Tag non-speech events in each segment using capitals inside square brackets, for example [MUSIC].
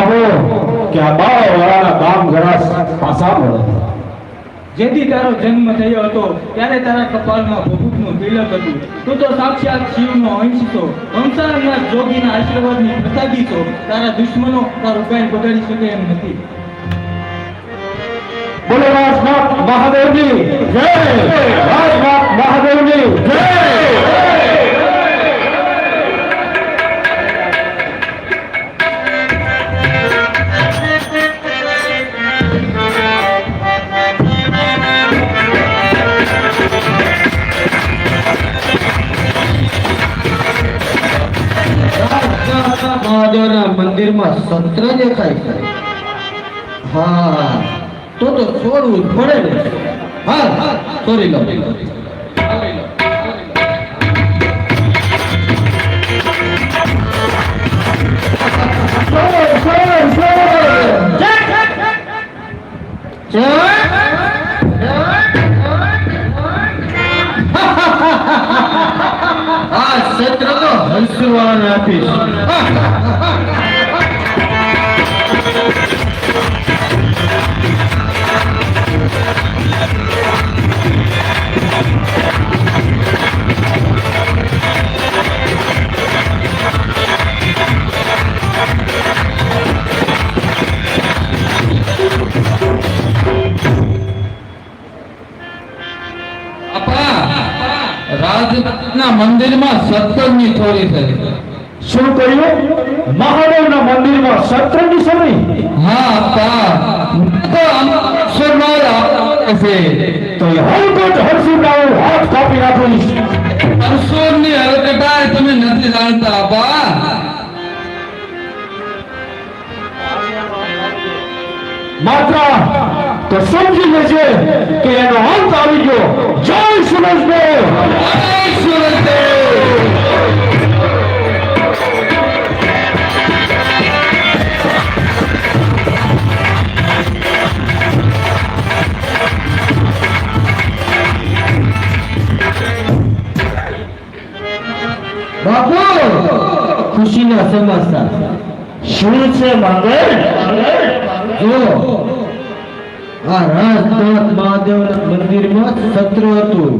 આપો. કે આ બાવા વાળાના કામ ઘણા પાછા મળે. જેથી તારો જન્મ થયો હતો ત્યારે તારા કપાળમાં ભભૂતનું તિલક હતું. તું તો સાક્ષાત શિવનો અંશ છો સંસારના જોગીના આશીર્વાદની પ્રસાદી છો. તારા દુશ્મનો તારું કાંઈ બગાડી શકે એમ નથી. બોલો રાજનાથ મહાદેવની જય. રાજનાથ મહાદેવની જય. મંદિરમાં સત્ર દેખાય છે. હા તો તો છોડવું જ પડે ને. હા સોરી લો. હંસવાળાને આપીશ [LAUGHS] રાજના મંદિરમાં સત્તરની ચોરી થઈ. શું કહ્યું મહાદેવના મંદિરમાં સત્તરની ચોરી? હા તા. અક્ષરમાળ આપે તો હલકોટ હરસુડાઓ હાથ કાપી નાખીશ પરસોરની હરકટાય તમે નથી જાણતા બા. માત્ર તો સમજી લેજે કે એનો અંત આવી ગયો. જય સુરેશદેવ જય સુરતદેવ બાપુ, ખુશીના શું છે માંગણ જો આ રાજનાથ મહાદેવના મંદિરમાં સત્ર હતું.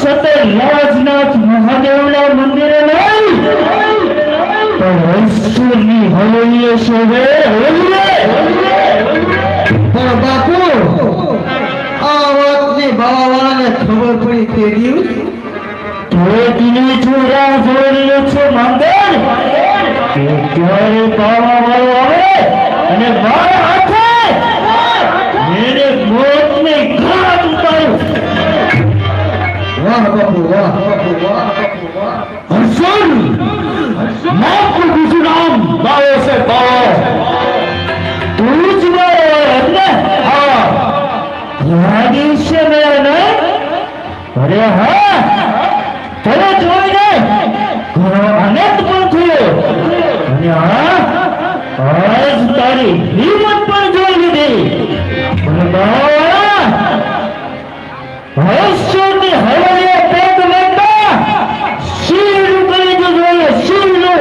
સતે રાજનાથ મહાદેવના મંદિરે આ વાતની બાવાવાળાને ખબર પડી તે દિવસ મંગળ કે ક્યારે બાવા વાળો આવે અને મારા હાથે? મેરે મોતને ઘાટ ઉતાર્યું વાહ બાપુ વાહ બાપુ વાહ બાપુ, વાહ. મારો મેરા હા તને જોઈને ઘણો આનંદ પણ થયો અને હા આજ તારી હિંમત પણ જોઈ લીધી. અને બાવા હર્ષણની હવાલીએ પેટ લેતા શિવનું કરી જો જોઈએ શિવનું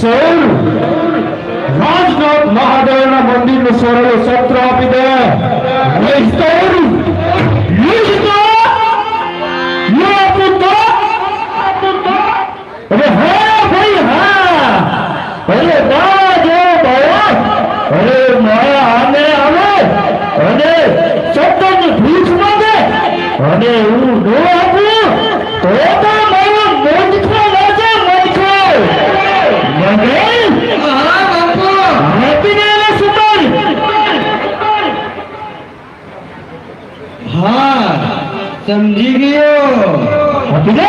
સૌર રાજનાથ મહાદેવના મંદિરનું સરળ સત્ર આપી દે. આવે અને શબ્દની ભીખ માંગે અને હું ન આપું તો તો મારો મોજખો લાગે મોજખો. મને હા બાપુ આપીને એને સુતાર હા સમજી ગયો. આપી દે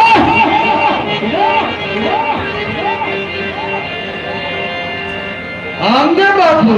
આમ કે બાપુ?